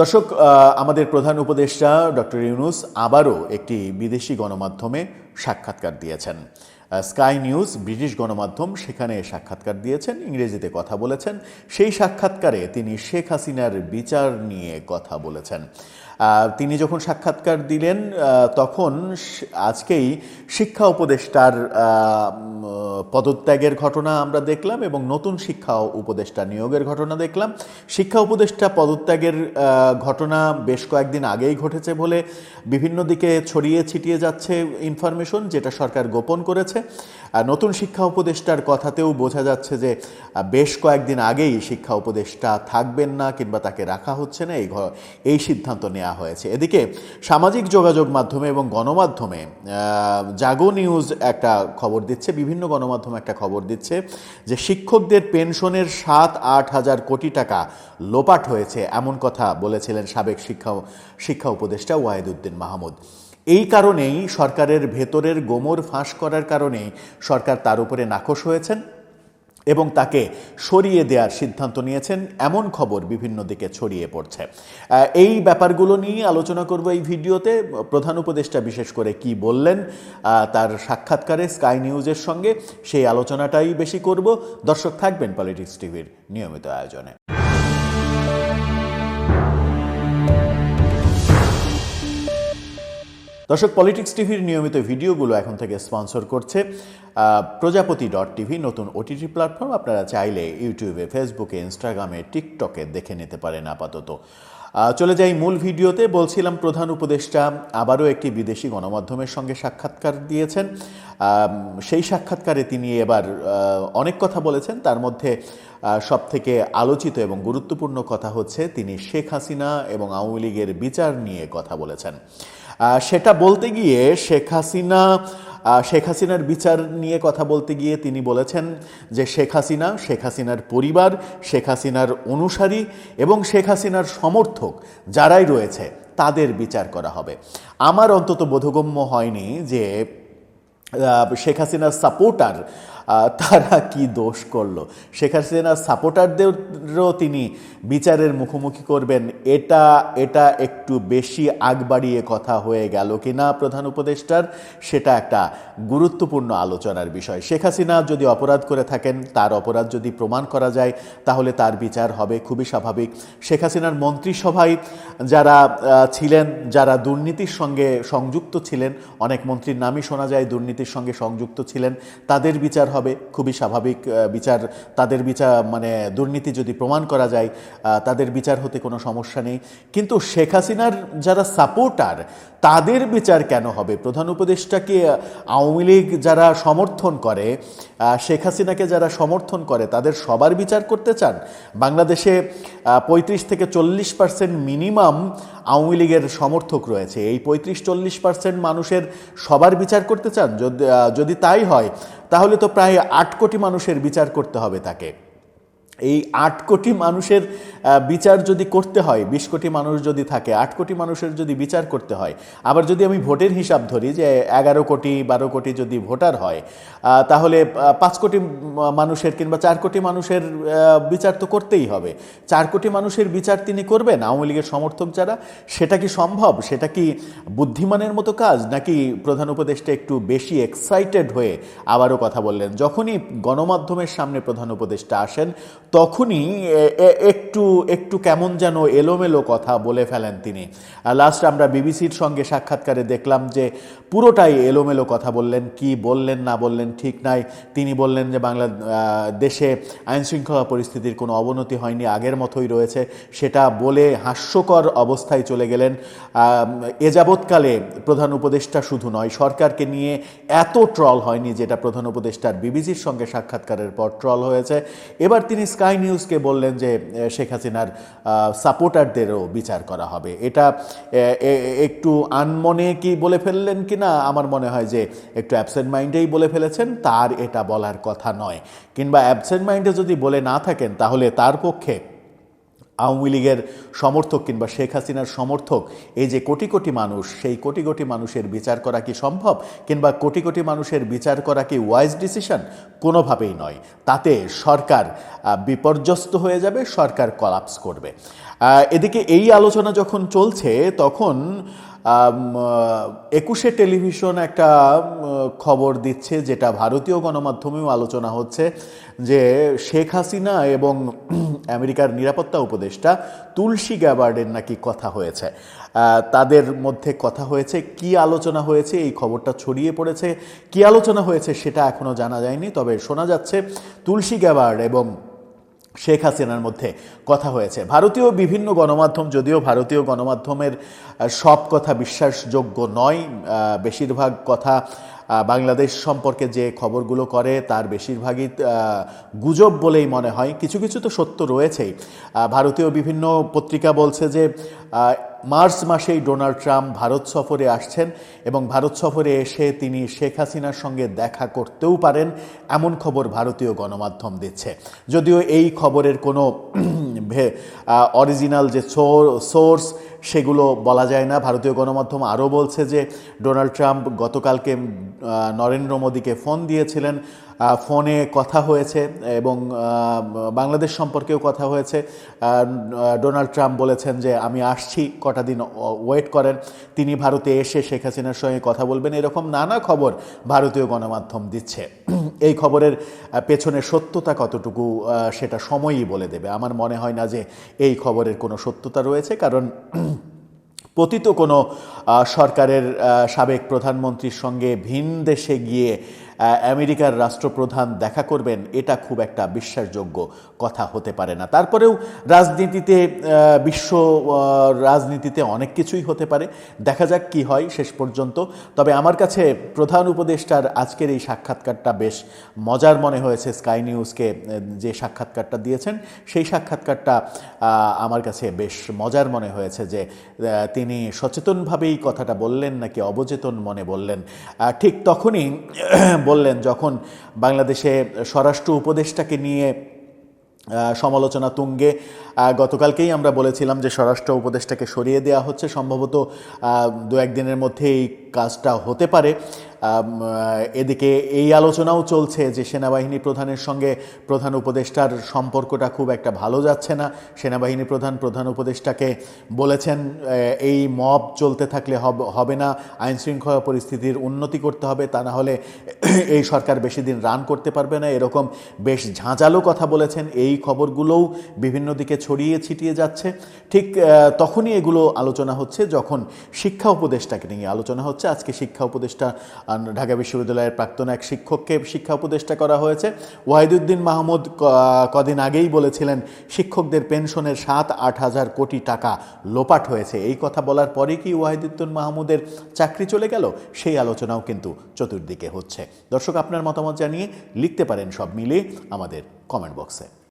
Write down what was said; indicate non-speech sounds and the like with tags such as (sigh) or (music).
দর্শক আমাদের প্রধান উপদেষ্টা ডক্টর ইউনুস আবারও একটি বিদেশি গণমাধ্যমে সাক্ষাৎকার দিয়েছেন। স্কাই নিউজ, ব্রিটিশ গণমাধ্যম সেখানে সাক্ষাৎকার দিয়েছেন, ইংরেজিতে কথা বলেছেন। সেই সাক্ষাৎকারে তিনি শেখ হাসিনার বিচার নিয়ে কথা বলেছেন। তিনি যখন সাক্ষাৎকার দিলেন তখন আজকেই শিক্ষা উপদেষ্টার পদত্যাগের ঘটনা আমরা দেখলাম এবং নতুন শিক্ষা উপদেষ্টা নিয়োগের ঘটনা দেখলাম। শিক্ষা উপদেষ্টা পদত্যাগের ঘটনা বেশ কয়েকদিন আগেই ঘটেছে বলে বিভিন্ন দিকে ছড়িয়ে ছিটিয়ে যাচ্ছে ইনফরমেশন, যেটা সরকার গোপন করেছে। আর নতুন শিক্ষা উপদেষ্টার কথাতেও বোঝা যাচ্ছে যে বেশ কয়েকদিন আগেই শিক্ষা উপদেষ্টা থাকবেন না কিংবা তাকে রাখা হচ্ছে না, এই এই সিদ্ধান্ত নেওয়া হয়েছে। এদিকে সামাজিক যোগাযোগ মাধ্যমে এবং গণমাধ্যমে জাগো নিউজ একটা খবর দিচ্ছে, বিভিন্ন গণমাধ্যম একটা খবর দিচ্ছে যে শিক্ষকদের পেনশনের সাত আট হাজার কোটি টাকা লোপাট হয়েছে, এমন কথা বলেছিলেন সাবেক শিক্ষা শিক্ষা উপদেষ্টা ওয়াহিদুদ্দিন মাহমুদ। এই কারণেই সরকারের ভেতরের গোমর ফাঁস করার কারণেই সরকার তার উপরে নাকশ হয়েছেন এবং তাকে সরিয়ে দেওয়ার সিদ্ধান্ত নিয়েছেন। এমন খবর বিভিন্ন দিকে ছড়িয়ে পড়ছে। এই ব্যাপারগুলো নিয়ে আলোচনা করব এই ভিডিওতে। প্রধান উপদেষ্টা বিশেষ করে কি বললেন তার সাক্ষাৎকারে স্কাই নিউজের সঙ্গে সেই আলোচনাটাই বেশি করব। দর্শক থাকবেন পলিটিক্স টিভির নিয়মিত আয়োজনে। দর্শক পলিটিক্স টিভির নিয়মিত ভিডিওগুলো এখন থেকে স্পন্সর করছে প্রজাপতি ডট টিভি, নতুন ওটিটি প্ল্যাটফর্ম। আপনারা চাইলে ইউটিউবে, ফেসবুকে, ইনস্টাগ্রামে, টিকটকে দেখে নিতে পারেন আপাতত। চলে যাই মূল ভিডিওতে। বলছিলাম প্রধান উপদেষ্টা আবারও একটি বিদেশি গণমাধ্যমের সঙ্গে সাক্ষাৎকার দিয়েছেন। সেই সাক্ষাৎকারে তিনি এবার অনেক কথা বলেছেন। তার মধ্যে সব থেকে আলোচিত এবং গুরুত্বপূর্ণ কথা হচ্ছে, তিনি শেখ হাসিনা এবং আওয়ামী লীগের বিচার নিয়ে কথা বলেছেন। সেটা বলতে গিয়ে শেখ হাসিনা শেখ হাসিনার বিচার নিয়ে কথা বলতে গিয়ে তিনি বলেছেন যে শেখ হাসিনা, শেখ হাসিনার পরিবার, শেখ হাসিনার অনুসারী এবং শেখ হাসিনার সমর্থক যারাই রয়েছে, তাদের বিচার করা হবে। আমার অন্তত বোধগম্য হয়নি যে শেখ হাসিনার সাপোর্টার তারা কি দোষ করল? শেখ হাসিনার সাপোর্টারদেরও তিনি বিচারের মুখোমুখি করবেন। এটা এটা একটু বেশি আগ বাড়িয়ে কথা হয়ে গেল কিনা প্রধান উপদেষ্টার, সেটা একটা গুরুত্বপূর্ণ আলোচনার বিষয়। শেখ হাসিনা যদি অপরাধ করে থাকেন, তার অপরাধ যদি প্রমাণ করা যায়, তাহলে তার বিচার হবে খুবই স্বাভাবিক। শেখ হাসিনার মন্ত্রিসভায় যারা ছিলেন, যারা দুর্নীতির সঙ্গে সংযুক্ত ছিলেন, অনেক মন্ত্রীর নামই শোনা যায়, দুর্নীতির সঙ্গে সংযুক্ত ছিলেন, তাদের বিচার হবে, খুবই স্বাভাবিক বিচার, তাদের বিচার মানে দুর্নীতি যদি প্রমাণ করা যায় তাদের বিচার হতে কোনো সমস্যা নেই। কিন্তু শেখ হাসিনার যারা সাপোর্টার তাদের বিচার কেন হবে? প্রধান উপদেষ্টাকে আওয়ামী লীগ যারা সমর্থন করে শেখ হাসিনাকে যারা সমর্থন করে, তাদের সবার বিচার করতে চান? বাংলাদেশে পঁয়ত্রিশ থেকে চল্লিশ পার্সেন্ট মিনিমাম আওয়ামী লীগের সমর্থক রয়েছে। এই পঁয়ত্রিশ চল্লিশ পার্সেন্ট মানুষের সবার বিচার করতে চান? যদি যদি তাই হয় তাহলে তো প্রায় আট কোটি মানুষের বিচার করতে হবে তাকে। এই আট কোটি মানুষের বিচার যদি করতে হয়, বিশ কোটি মানুষ যদি থাকে, আট কোটি মানুষের যদি বিচার করতে হয়, আবার যদি আমি ভোটের হিসাব ধরি যে এগারো কোটি, বারো কোটি যদি ভোটার হয় তাহলে পাঁচ কোটি মানুষের কিংবা চার কোটি মানুষের বিচার তো করতেই হবে। চার কোটি মানুষের বিচার তিনি করবেন, আওয়ামী লীগের সমর্থক যারা, সেটা কি সম্ভব? সেটা কি বুদ্ধিমানের মতো কাজ? নাকি প্রধান উপদেষ্টা একটু বেশি এক্সাইটেড হয়ে আবারও কথা বললেন? যখনই গণমাধ্যমের সামনে প্রধান উপদেষ্টা আসেন, তখনই একটু একটু কেমন যেন এলোমেলো কথা বলে ফেলেন তিনি। লাস্ট আমরা বিবিসির সঙ্গে সাক্ষাৎকারে দেখলাম যে পুরোটাই এলোমেলো কথা বললেন, কি বললেন, না বললেন ঠিক নাই। তিনি বললেন যে বাংলা দেশে আইনশৃঙ্খলা পরিস্থিতির কোনো অবনতি হয়নি, আগের মতোই রয়েছে। সেটা বলে হাস্যকর অবস্থায় চলে গেলেন। এ যাবৎকালে প্রধান উপদেষ্টা শুধু নয়, সরকারকে নিয়ে এত ট্রল হয়নি যেটা প্রধান উপদেষ্টার বিবিসির সঙ্গে সাক্ষাৎকারের পর ট্রল হয়েছে। এবার তিনি স্কাই নিউজকে বললেন যে শেখ হাসিনার সাপোর্টারদেরও বিচার করা হবে। এটা একটু আনমনে কি বলে ফেললেন কি না আমার মনে হয় যে একটু অ্যাবসেন্ট মাইন্ডেই বলে ফেলেছেন, তার এটা বলার কথা নয়। কিংবা অ্যাবসেন্ট মাইন্ডে যদি বলে না থাকেন, তাহলে তার পক্ষে আওয়ামী লীগের সমর্থক কিংবা শেখ হাসিনার সমর্থক, এই যে কোটি কোটি মানুষ, সেই কোটি কোটি মানুষের বিচার করা কি সম্ভব? কিংবা কোটি কোটি মানুষের বিচার করা কি ওয়াইজ ডিসিশন কোনোভাবেই নয়। তাতে সরকার বিপর্যস্ত হয়ে যাবে, সরকার কলাপস করবে। এদিকে এই আলোচনা যখন চলছে, তখন একুশে টেলিভিশন একটা খবর দিচ্ছে যেটা ভারতীয় গণমাধ্যমেও আলোচনা হচ্ছে যে শেখ হাসিনা এবং (clears throat) আমেরিকার নিরাপত্তা উপদেষ্টা তুলসী গ্যাবার্ডের নাকি কথা হয়েছে। তাদের মধ্যে কথা হয়েছে, কি আলোচনা হয়েছে, এই খবরটা ছড়িয়ে পড়েছে, কি আলোচনা হয়েছে সেটা এখনও জানা যায়নি। তবে শোনা যাচ্ছে, তুলসী গ্যাবার্ড এবং শেখ হাসিনার মধ্যে কথা হয়েছে। ভারতীয় বিভিন্ন গণমাধ্যম, যদিও ভারতীয় গণমাধ্যমের সব কথা বিশ্বাসযোগ্য নয় বেশিরভাগ কথা বাংলাদেশ সম্পর্কে যে খবরগুলো করে, তার বেশিরভাগই গুজব বলেই মনে হয়। কিছু কিছু তো সত্য রয়েছেই। ভারতীয় বিভিন্ন পত্রিকা বলছে যে মার্চ মাসেই ডোনাল্ড ট্রাম্প ভারত সফরে আসছেন এবং ভারত সফরে এসে তিনি শেখ হাসিনার সঙ্গে দেখা করতেও পারেন এমন খবর ভারতীয় গণমাধ্যম দিচ্ছে। যদিও এই খবরের কোনো (clears throat) অরিজিনাল যে সোর্স সেগুলো বলা যায় না। ভারতীয় গণমাধ্যম আরও বলছে যে, ডোনাল্ড ট্রাম্প গতকালকে নরেন্দ্র মোদীকে ফোন দিয়েছিলেন। ফোনে কথা হয়েছে এবং বাংলাদেশ সম্পর্কেও কথা হয়েছে। ডোনাল্ড ট্রাম্প বলেছেন যে, আমি আসছি, কটা দিন ওয়েট করেন। তিনি ভারতে এসে শেখ হাসিনার সঙ্গে কথা বলবেন। এরকম নানা খবর ভারতীয় গণমাধ্যম দিচ্ছে। এই খবরের পেছনে সত্যতা কতটুকু সেটা সময়ই বলে দেবে। আমার মনে হয় না যে এই খবরের কোনো সত্যতা রয়েছে, কারণ পতিত কোনো সরকারের সাবেক প্রধানমন্ত্রীর সঙ্গে ভিন দেশে গিয়ে আমেরিকার রাষ্ট্রপ্রধান দেখা করবেন, এটা খুব একটা বিশ্বাসযোগ্য কথা হতে পারে না। তারপরেও রাজনীতিতে বিশ্ব রাজনীতিতে অনেক কিছুই হতে পারে। দেখা যাক কি হয় শেষ পর্যন্ত। তবে আমার কাছে প্রধান উপদেষ্টার আজকের এই সাক্ষাৎকারটা বেশ মজার মনে হয়েছে স্কাই নিউজকে যে সাক্ষাৎকারটা দিয়েছেন, সেই সাক্ষাৎকারটা আমার কাছে বেশ মজার মনে হয়েছে যে তিনি সচেতনভাবেই কথাটা বললেন নাকি অবচেতন মনে বললেন। ঠিক তখনই বললেন যখন বাংলাদেশে স্বরাষ্ট্র উপদেষ্টাকে নিয়ে সমালোচনা তুঙ্গে গতকালকেই আমরা বলেছিলাম যে স্বরাষ্ট্র উপদেষ্টাকে সরিয়ে দেওয়া হচ্ছে। সম্ভবত দু একদিনের মধ্যে এই কাজটা হতে পারে। এদিকে এই আলোচনাও চলছে যে সেনাবাহিনী প্রধানের সঙ্গে প্রধান উপদেষ্টার সম্পর্কটা খুব একটা ভালো যাচ্ছে না। সেনাবাহিনী প্রধান প্রধান উপদেষ্টাকে বলেছেন এই মব চলতে থাকলে হব- না, আইন শৃঙ্খলা পরিস্থিতির উন্নতি করতে হবে, তা না হলে (clears throat) এই সরকার বেশি দিন রান করতে পারবে না। এরকম বেশ ঝাঁঝালো কথা বলেছেন। এই খবরগুলোও বিভিন্ন দিকে ছড়িয়ে ছিটিয়ে যাচ্ছে। ঠিক তখনই এগুলো আলোচনা হচ্ছে যখন শিক্ষা উপদেষ্টাকে নিয়ে আলোচনা হচ্ছে। আজকে শিক্ষা উপদেষ্টা ঢাকা বিশ্ববিদ্যালয়ের প্রাক্তন এক শিক্ষককে শিক্ষা উপদেষ্টা করা হয়েছে। ওয়াহিদুদ্দিন মাহমুদ কদিন আগেই বলেছিলেন, শিক্ষকদের পেনশনের সাত, আট হাজার কোটি টাকা লোপাট হয়েছে। এই কথা বলার পরে কি ওয়াহিদুদ্দিন মাহমুদের চাকরি চলে গেল? সেই আলোচনাও কিন্তু চতুর্দিকে হচ্ছে। দর্শক, আপনার মতামত জানিয়ে লিখতে পারেন সব মিলিয়ে আমাদের কমেন্ট বক্সে